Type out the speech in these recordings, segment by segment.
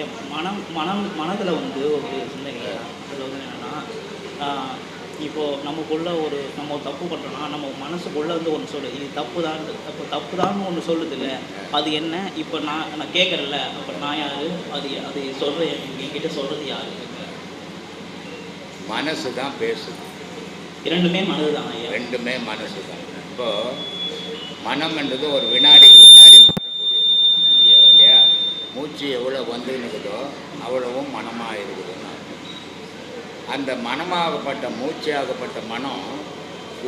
என் மனம் மனம் மனதில் வந்து ஒரு சிந்தனை அதில் வந்து என்னென்னா இப்போது நமக்குள்ள ஒரு நம்ம தப்பு பண்ணுறோன்னா நம்ம மனசுக்குள்ளே வந்து ஒன்று சொல்லுது இது தப்பு தான் தப்பு தப்பு தான் ஒன்று சொல்லுது இல்லை அது என்ன? இப்போ நான் நான் கேட்குறேன்ல அப்போ நான் யார்? அது அது சொல்கிற என்கிட்ட சொல்கிறது யார்? மனசு தான் பேசுது. இரண்டுமே மனது தான் ரெண்டுமே மனசு தான் இப்போ மனம்ன்றது ஒரு வினாடி மூச்சு எவ்வளோ வந்து இருக்குதோ அவ்வளவும் மனமாக இருக்குதுன்னு அந்த மனமாகப்பட்ட மூச்சியாகப்பட்ட மனம்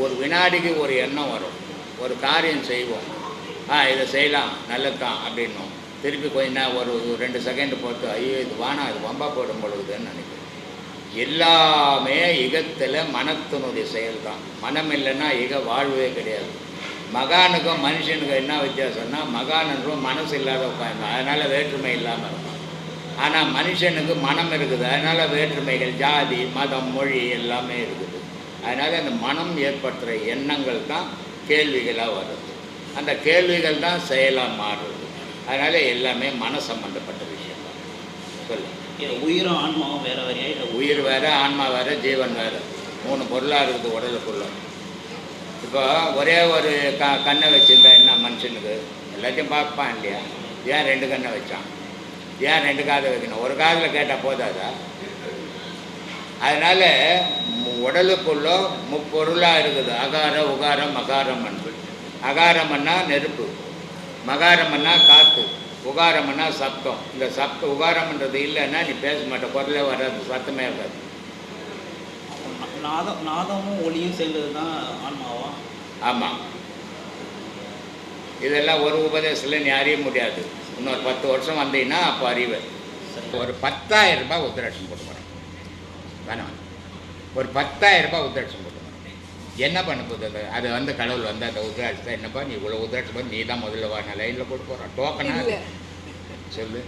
ஒரு வினாடிக்கு ஒரு எண்ணம் வரும். ஒரு காரியம் செய்வோம். ஆ இதை செய்யலாம் நல்லது தான் அப்படின்னும். திருப்பி கொஞ்ச நேரம் ஒரு ரெண்டு செகண்ட் போட்டு ஐயோ இது வானா இது வம்பா போடும் பொழுதுன்னு நினைக்கிறேன் எல்லாமே இகத்தில் மனத்தினுடைய செயல் தான் மனம் இல்லைன்னா இக வாழ்வே கிடையாது. மகானுக்கும் மனுஷனுக்கும் என்ன வித்தியாசம்னா மகானுக்கும் மனசு இல்லாத உட்காந்து அதனால் வேற்றுமை இல்லாமல் இருக்கும் ஆனால் மனுஷனுக்கு மனம் இருக்குது அதனால் வேற்றுமைகள் ஜாதி மதம் மொழி எல்லாமே இருக்குது. அதனால் அந்த மனம் ஏற்படுத்துகிற எண்ணங்கள் தான் கேள்விகளாக வருது அந்த கேள்விகள் தான் செயலாக மாறுது. அதனால் எல்லாமே மன சம்பந்தப்பட்ட விஷயம் தான். சொல்லு உயிரும் ஆன்மாவும் வேற வேறையா இல்லை உயிர் வேற ஆன்மா வேற ஜீவன் வேற. மூணு பொருளாக இருக்குது உடலுக்குள்ள. இப்போ ஒரே ஒரு க கண்ணை வச்சுருந்தா என்ன மனுஷனுக்கு? எல்லாத்தையும் பார்ப்பான் இல்லையா? ஏன் ரெண்டு கண்ணை வச்சான்? ஏன் ரெண்டு காதை வைக்கணும்? ஒரு காதில் கேட்டால் போதாதா? அதனால் உடலுக்குள்ள முப்பொருளாக இருக்குது. அகார உகாரம் மகாரம் அன்பு அகாரம்னா நெருப்பு. மகாரம்னா காற்று உகாரம்னா சத்தம் இந்த சத்த உகாரம்ன்றது இல்லைன்னா நீ பேச மாட்ட. குரலே வராது. சத்தமே வராது. நாதம் நாதமும் ஒளியும் சேர்ந்தது தான் ஆன்மாவா? ஆமாம் இதெல்லாம் ஒரு உபதேசத்தில் நீ அறிய முடியாது. இன்னொரு பத்து வருஷம் வந்தீங்கன்னா அப்போ அறிவேன் சரி. ஒரு பத்தாயிரம் ரூபாய் உத்தராட்சம் போட்டு போகிறேன் வேணாம் ஒரு பத்தாயிரம் ரூபாய் உத்தராட்சம் போட்டு என்ன பண்ண போகுது அது? வந்து கடவுள் வந்து அந்த உத்தராட்சத்தை என்னப்பா நீ இவ்வளோ உத்தராட்சம் போட்டு நீ தான் முதல்ல வா நான் லைனில் போட்டு போகிறான் டோக்கனா. சொல்லு.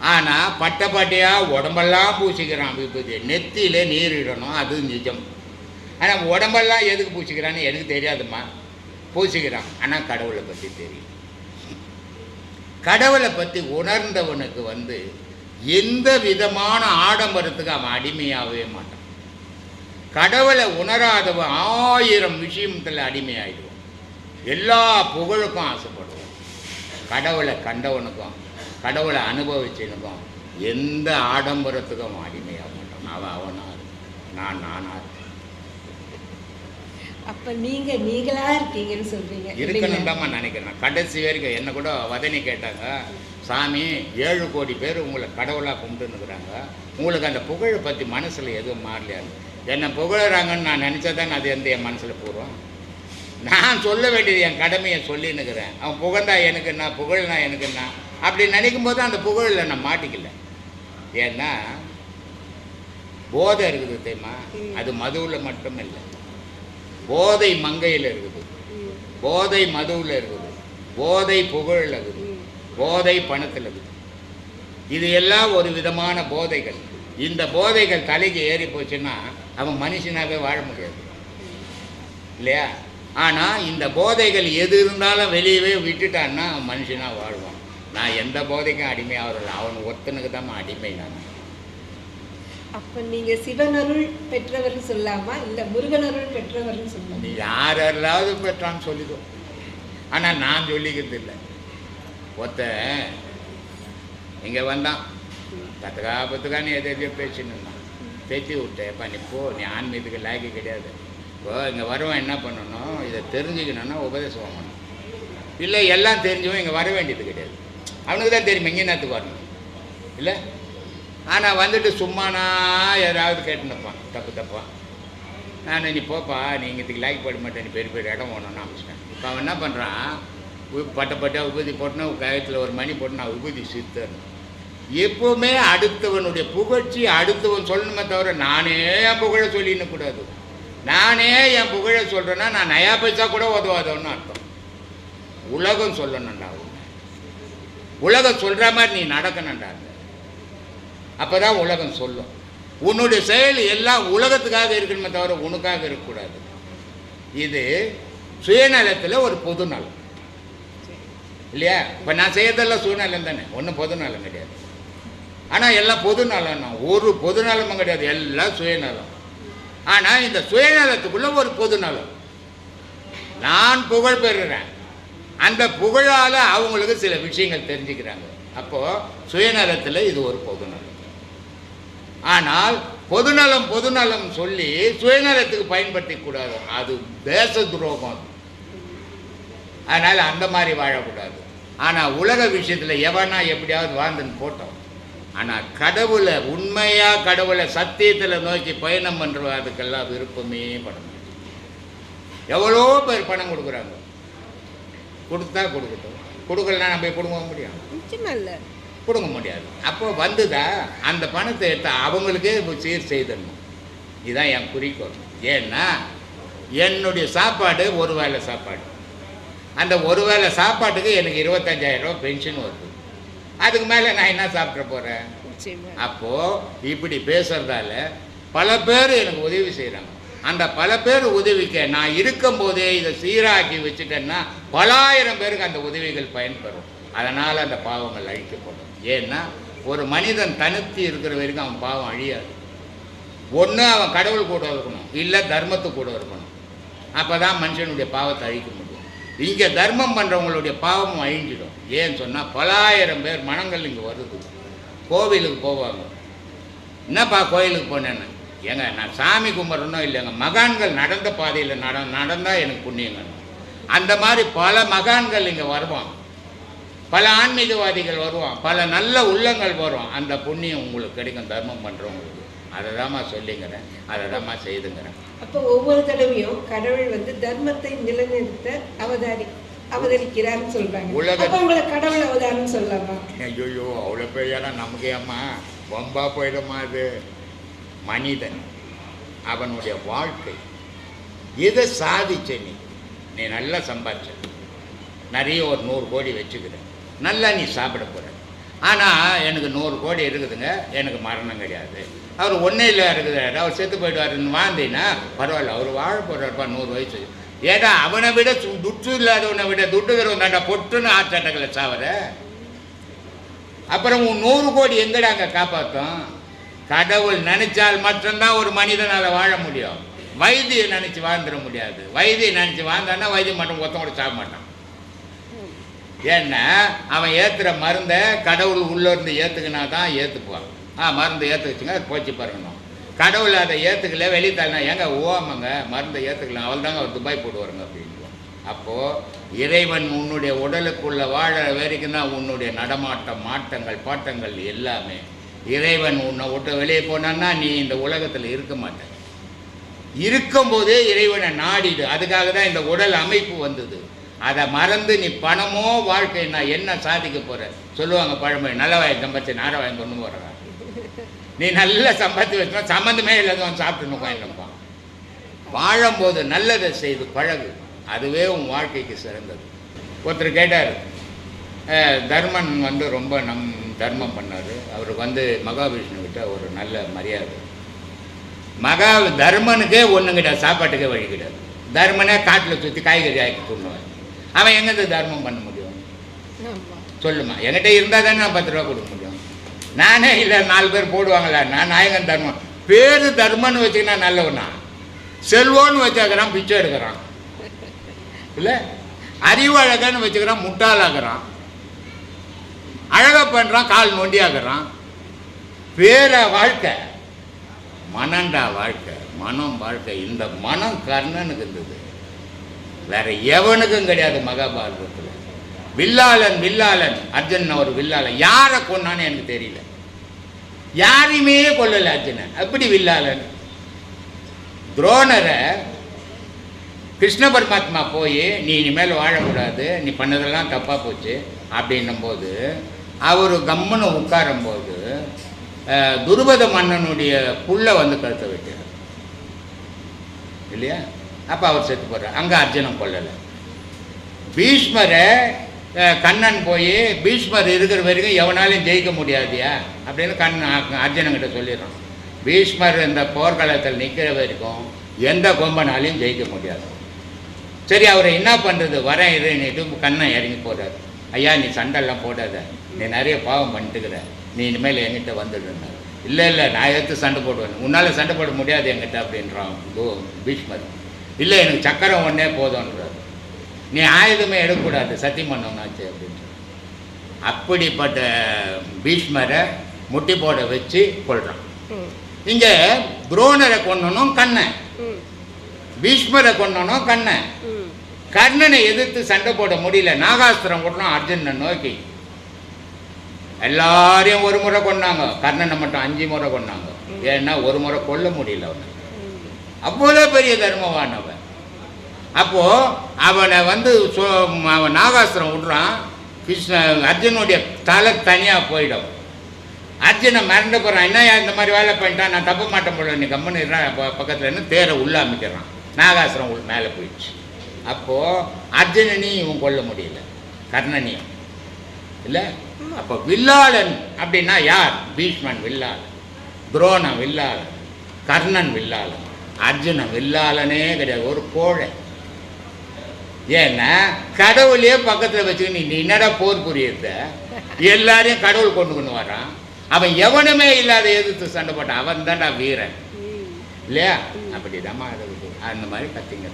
ஆனால் பட்டப்பட்டையாக உடம்பெல்லாம் பூசிக்கிறான். விபூதி நெத்தியில நீரிடணும் அது நிஜம். ஆனால் உடம்பெல்லாம் எதுக்கு பூசிக்கிறான்னு எனக்கு தெரியாதும்மா. பூசிக்கிறான். ஆனால் கடவுளை பற்றி தெரியும். கடவுளை பற்றி உணர்ந்தவனுக்கு வந்து எந்த விதமான ஆடம்பரத்துக்கு அவன் அடிமையாகவே மாட்டான். கடவுளை உணராதவன் ஆயிரம் விஷயத்தில் அடிமையாயிடுவான். எல்லா புகழுக்கும் ஆசைப்படுவான். கடவுளை கண்டவனுக்கும் கடவுளை அனுபவிச்சவனுக்கும் எந்த ஆடம்பரத்துக்கும் அடிமையாக மாட்டான் அவன் அவனா இருப்பான். நான் நானா இருப்பேன். அப்ப நீங்க நீங்களா இருக்கீங்கன்னு சொல்றீங்க. இருக்கணும்? தான் நினைக்கிறேன். கடைசி வரைக்கும் என்ன கூட வதனி கேட்டாங்க. சாமி ஏழு கோடி பேர் உங்களை கடவுளாக கும்பிட்டுன்னுக்குறாங்க. உங்களுக்கு அந்த புகழை பற்றி மனசில் எதுவும் மாறலையான்னு என்னை புகழறாங்கன்னு நான் நினச்சா தான் அது எந்த என் மனசில் பூர்வம் நான் சொல்ல வேண்டியது என் கடமையை சொல்லின்னுக்கிறேன். அவன் புகழ்ந்தா எனக்கு என்ன? புகழ்னா எனக்கு என்ன? அப்படி நினைக்கும் போது அந்த புகழில் நான் மாட்டிக்கல. ஏன்னா போதை இருக்குது தெரியுமா? அது மதுவில் மட்டும் இல்லை போதை மங்கையில் இருக்குது. போதை மதுவில் இருக்குது. போதை புகழில் இருக்குது. போதை பணத்தில் இருக்குது. இது எல்லாம் ஒரு விதமான போதைகள். இந்த போதைகள் தலைக்கு ஏறி போச்சுன்னா அவன் மனுஷனாகவே வாழ முடியாது. இல்லையா? ஆனால் இந்த போதைகள் எது இருந்தாலும் வெளியவே விட்டுட்டான்னா அவன் மனுஷனாக வாழ்வான். நான் எந்த போதைக்கும் அடிமையாகிறதில்ல அவன் ஒருத்தனுக்கு தான் அடிமை நான். அப்ப நீங்க சிவனருள் பெற்றவர்னு சொல்லாமா? இல்ல முருகனருள் பெற்றவர்னு சொல்லலாமா நீ யாரெல்லாவது பெற்றான்னு சொல்லிக்கோ. ஆனால் நான் சொல்லிக்கிறது இல்லை. ஒருத்தன் இங்கே வந்தான். பத்துக்கா பத்துக்கான்னு எதை எதையோ பேசின்னு இருந்தான். பேத்தி விட்டேன்ப்பா நீ போ நீ ஆன்மீகத்துக்கு லாய்க்கு கிடையாது. இப்போ இங்கே வருவன் என்ன பண்ணணும்? இதை தெரிஞ்சுக்கணுன்னா உபதேசம் வாங்கணும். இல்லை எல்லாம் தெரிஞ்சவன் இங்கே வர வேண்டியது கிடையாது. அவனுக்கு தான் தெரியும் எங்கே நேரத்துக்கு வரணும் இல்லை? ஆனால் வந்துட்டு சும்மானா யாராவது கேட்டுன்னு தப்பு தப்பா. நான் நீ போப்பா நீ இதுக்கு லைக் போட மாட்டேன் நீ பெரிய பெரிய இடம் போகணும்னு அமைச்சிட்டேன் இப்போ அவன் என்ன பண்ணுறான் பட்ட பட்டா உபதி போட்டுனா கயத்தில் ஒரு மணி போட்டு நான் உபதி சித்தர் எப்போவுமே அடுத்தவனுடைய புகழ்ச்சி அடுத்தவன் சொல்லணுமே தவிர நானே என் புகழை சொல்லின்னு கூடாது. நானே என் புகழை சொல்கிறேன்னா நான் நயா பைசா கூட உதவாதவன்னு அர்த்தம். உலகம் சொல்லணும்டா உன்னை உலகம் சொல்கிற மாதிரி நீ நடக்கணுன்றாங்க அப்போ தான் உலகம் சொல்லும். உன்னுடைய செயல் எல்லாம் உலகத்துக்காக இருக்கணுமே தவிர உனக்காக இருக்கக்கூடாது. இது சுயநலத்தில் ஒரு பொதுநலம். இல்லையா? இப்போ நான் செய்யறதெல்லாம் சுயநலம் தானே. ஒன்றும் பொதுநலம் கிடையாது. ஆனால் எல்லாம் பொதுநலம் தான் ஒரு பொதுநலமும் கிடையாது. எல்லாம் சுயநலம். ஆனால் இந்த சுயநலத்துக்குள்ள ஒரு பொதுநலம். நான் புகழ் பெறுறேன். அந்த புகழால் அவங்களுக்கு சில விஷயங்கள் தெரிஞ்சுக்கிறாங்க. அப்போது சுயநலத்தில் இது ஒரு பொதுநலம். ஆனால் பொதுநலம் பொதுநலம் சொல்லி சுயநலத்துக்கு பயன்படுத்திக்கூடாது அது தேச துரோகம் அது. அதனால் அந்த மாதிரி வாழக்கூடாது. ஆனால் உலக விஷயத்தில் எவனா எப்படியாவது வாழ்ந்துன்னு போட்டோம். ஆனால் கடவுளை உண்மையாக கடவுளை சத்தியத்தில் நோக்கி பயணம் பண்ணுறதுக்கெல்லாம் விருப்பமே பட எவ்வளோ பேர் பணம் கொடுக்குறாங்க. கொடுத்தா கொடுக்கட்டும். கொடுக்கலன்னா நம்ம போய் கொடுக்க முடியும் நிச்சயமா இல்ல. கொடுக்க முடியாது. அப்போ வந்துதா அந்த பணத்தை எடுத்து அவங்களுக்கே சீர் செய்திடணும். இதுதான் என் குறிக்கோள். ஏன்னா என்னுடைய சாப்பாடு ஒரு வேளை சாப்பாடு. அந்த ஒரு வேளை சாப்பாட்டுக்கு எனக்கு இருபத்தஞ்சாயிரம் ரூபாய் பென்ஷன் வருது. அதுக்கு மேலே நான் என்ன சாப்பிட போகிறேன் அப்போது இப்படி பேசுறதால பல பேர் எனக்கு உதவி செய்கிறாங்க அந்த பல பேர் உதவிக்க நான் இருக்கும்போதே இதை சீராக்கி வச்சுட்டேன்னா பலாயிரம் பேருக்கு அந்த உதவிகள் பயன்பெறும். அதனால் அந்த பாவங்கள் அழிக்கப்படும். ஏன்னா ஒரு மனிதன் தனித்து இருக்கிற வரைக்கும் அவன் பாவம் அழியாது. ஒன்று அவன் கடவுள் கூட இருக்கணும் இல்லை தர்மத்து கூட இருக்கணும். அப்போ தான் மனுஷனுடைய பாவத்தை அழிக்க முடியும். இங்கே தர்மம் பண்ணுறவங்களுடைய பாவமும் அழிஞ்சிடும். ஏன்னு சொன்னால் பலாயிரம் பேர் மனங்கள் இங்கே வருது. கோவிலுக்கு போவாங்க. என்னப்பா கோயிலுக்கு போனேன்னு? ஏங்க நான் சாமி கும்பிட்றனோ இல்லைங்க. மகான்கள் நடந்த பாதையில் நட நடந்தால் எனக்கு புண்ணியங்க. அந்த மாதிரி பல மகான்கள் இங்கே வருவான். பல ஆன்மீகவாதிகள் வருவான். பல நல்ல உள்ளங்கள் வரும். அந்த புண்ணியம் உங்களுக்கு கிடைக்கும். தர்மம் பண்ணுறவங்களுக்கு அதை தாம்மா சொல்லிங்கிறேன். அதை தாம்மா செய்துங்கிறேன். அப்போ ஒவ்வொரு தடவையும் கடவுள் வந்து தர்மத்தை நிலைநிறுத்த அவதாரி அவதரிக்கிறார்னு சொல்றாங்க. உலக- உங்களை கடவுள் அவதாரம் சொல்லலாமா? ஐயோ அவ்வளோ பெரியாரா நமக்கே அம்மா. வம்பா போயிடுமா அது? மனிதன் அவனுடைய வாழ்க்கை. இதை சாதிச்ச நீ? நீ நல்லா சம்பாதிச்ச நிறைய ஒரு நூறு கோடி வச்சுக்கிற நல்லா நீ சாப்பிட போகிற ஆனால் எனக்கு நூறு கோடி இருக்குதுங்க எனக்கு மரணம் கிடையாது. அவர் ஒன்றே இல்லை இருக்குதாரு அவர் செத்து போயிடுவாருன்னு வாழ்ந்தீங்கன்னா பரவாயில்ல அவர் வாழ போகிறாருப்பா நூறு வயசு. ஏடா அவனை விட சு- துட்டு இல்லாதவனை விட துட்டுகிறவன் தாண்டா பொட்டுன்னு ஆற்றாட்டங்களை சாவர அப்புறம் உன் நூறு கோடி எங்கடா அங்கே காப்பாற்றும் கடவுள் நினைச்சால் மட்டும்தான் ஒரு மனிதனால் வாழ முடியும். வைத்தியை நினச்சி வாழ்ந்துட முடியாது. வைத்தியை நினச்சி வாழ்ந்தான்னா வைத்தியம் மட்டும் ஒருத்தம் கூட சாக மாட்டான். ஏன்னா அவன் ஏற்றுற மருந்தை கடவுள் உள்ளே இருந்து ஏற்றுக்கினா தான் ஏற்றுக்குவான் ஆ மருந்து ஏற்றுக்குச்சுங்க அது போச்சு பாருங்கணும் கடவுள் அதை ஏற்றுக்கல வெளியே தள்ளனா ஏங்க ஓமாங்க மருந்தை ஏற்றுக்கலாம் அவள் தாங்க அவர் துபாய் போட்டு வருங்க அப்போது இறைவன் உன்னுடைய உடலுக்குள்ள வாழ வரைக்கும் தான் உன்னுடைய நடமாட்டம் மாட்டங்கள் பாட்டங்கள் எல்லாமே இறைவன் உன்னை விட்டு வெளியே போனான்னா நீ இந்த உலகத்தில் இருக்க மாட்ட இருக்கும்போதே இறைவனை நாடிடு. அதுக்காக தான் இந்த உடல் அமைப்பு வந்தது. அதை மறந்து நீ பணமோ வாழ்க்கை நான் என்ன சாதிக்க போகிற சொல்லுவாங்க பழமொழி நல்ல வாய் சம்பாதிச்சு நார வாங்கி கொண்டு போடுறான் நீ நல்லா சம்பாதிச்சு வச்சா சம்மந்தமே இல்லாத சாப்பிட்டு உட்காந்துப்பான் வாழும்போது நல்லதை செய்து பழகு. அதுவே உன் வாழ்க்கைக்கு சிறந்தது. ஒருத்தர் கேட்டார் தர்மன் வந்து ரொம்ப நம் தர்மம் பண்ணார். அவருக்கு வந்து மகாவிஷ்ணுக்கிட்ட ஒரு நல்ல மரியாதை. மகா தர்மனுக்கே ஒன்றும் கிடையாது சாப்பாட்டுக்கே வழி கிடையாது தர்மனே காட்டில் சுற்றி காய்கறி ஆக்கி தூண்டுவான் அவன் எங்கேருந்து தர்மம் பண்ண முடியும்? சொல்லுமா. என்கிட்ட இருந்தால் தானே நான் பத்து ரூபா கொடுக்க முடியும். நானே இல்லை நாலு பேர் போடுவாங்களா? நான் நாயகன் தர்மம். பேர் தர்மன்னு வச்சுக்கினா நல்லவனா? செல்வோன்னு வச்சாக்கிறான் பிச்சை எடுக்கிறான். இல்லை? அறிவழகன்னு வச்சுக்கிறான் முட்டாளாகிறான். அழகாக பண்ணுறான் கால் நொண்டியாகிறான் பேர வாழ்க்கை மனண்டா வாழ்க்கை மனம் வாழ்க்கை. இந்த மனம் கர்ணனுக்கு இருந்தது. வேற எவனுக்கும் கிடையாது மகாபாரதத்தில். வில்லாளன் வில்லாளன். அர்ஜுனன் ஒரு வில்லாளன். யாரை கொன்னான்னு எனக்கு தெரியல. யாரையுமே கொல்லலை அர்ஜுனன். அப்படி வில்லாளன்? துரோணரை கிருஷ்ண பரமாத்மா போய் நீ இனிமேல் வாழக்கூடாது. நீ பண்ணதெல்லாம் தப்பாக போச்சு. அப்படின்னும்போது அவர் கம்முன்னு உட்காரும்போது துருபத மன்னனுடைய புள்ள வந்து கழுத்தை வைக்கிறார் இல்லையா? அப்போ அவர் செத்து போடுறார் அங்கே அர்ஜுனம் கொல்லலை. பீஷ்மரை கண்ணன் போய் பீஷ்மர் இருக்கிற வரைக்கும் எவனாலையும் ஜெயிக்க முடியாதியா? அப்படின்னு கண்ணன் அர்ஜுனங்கிட்ட சொல்லிடுறான். பீஷ்மர் இந்த போர்க்களத்தில் நிற்கிற வரைக்கும் எந்த கொம்பனாலையும் ஜெயிக்க முடியாது. சரி அவரை என்ன பண்ணுறது வரேன் இருன்னுட்டு கண்ணன் இறங்கி போடுறாரு ஐயா நீ சண்டெல்லாம் போடாத. நீ நிறைய பாவம் பண்ணிட்டுக்கிற. நீ இனிமேல் என்கிட்ட வந்துடுனார் இல்லை இல்லை நான் எடுத்து சண்டை போடுவேன்? உன்னால் சண்டை போட முடியாது என்கிட்ட அப்படின்றான். கோ- பீஷ்மர். இல்லை எனக்கு சக்கரம் ஒன்றே போதும்ன்றார். நீ ஆயுதமே எடுக்கக்கூடாது சத்தியம் பண்ணவனாச்சு அப்படின்ற அப்படிப்பட்ட பீஷ்மரை முட்டி போட வச்சு கொள்றான் ம், இங்கே துரோணரை கொன்னனும் கண்ணன் பீஷ்மரை கொன்னனும் கண்ணன். கர்ணனை எதிர்த்து சண்டை போட முடியல. நாகாஸ்திரம் விடணும் அர்ஜுனனை நோக்கி. எல்லாரையும் ஒரு முறை கொண்டாங்க கர்ணனை மட்டும் அஞ்சு முறை கொண்டாங்க ஏன்னா ஒரு முறை கொல்ல முடியல அவனை. அவ்வளோ பெரிய தர்மவானவன் அப்போ அவனை வந்து சொ- அவன் நாகாஸ்திரம் விடுறான். கிருஷ்ண அர்ஜுனுடைய தலை தனியாக போயிடும். அர்ஜுனை மிரண்டு போகிறான் என்னய்யா இந்த மாதிரி வேலை பண்ணிட்டான்? நான் தப்ப மாட்டேன் போல நீ கம்மனு பக்கத்தில் இருந்து தேரை உள்ள அமைக்கிறான். நாகாசுரம் மேலே போயிடுச்சு. அப்போது அர்ஜுனனையும் இவன் கொல்ல முடியல. கர்ணனையும். இல்லை? அப்போ வில்லாளன் அப்படின்னா யார்? பீஷ்மன் வில்லாளன் துரோணன் வில்லாளன் கர்ணன் வில்லாளன் அர்ஜுனன் வில்லாளனே கிடையாது ஒரு கோழை. ஏன்னா கடவுளையே பக்கத்தில் வச்சுக்கிட்டு நீ என்னடா போர் புரியுறத? எல்லாரையும் கடவுள் கொண்டு கொண்டு வரான் அவன் எவனுமே இல்லாத எதிர்த்து சண்டை போட்டான். அவன் தான்டா வீரன். இல்லையா? அப்படி அந்த மாதிரி கத்திங்க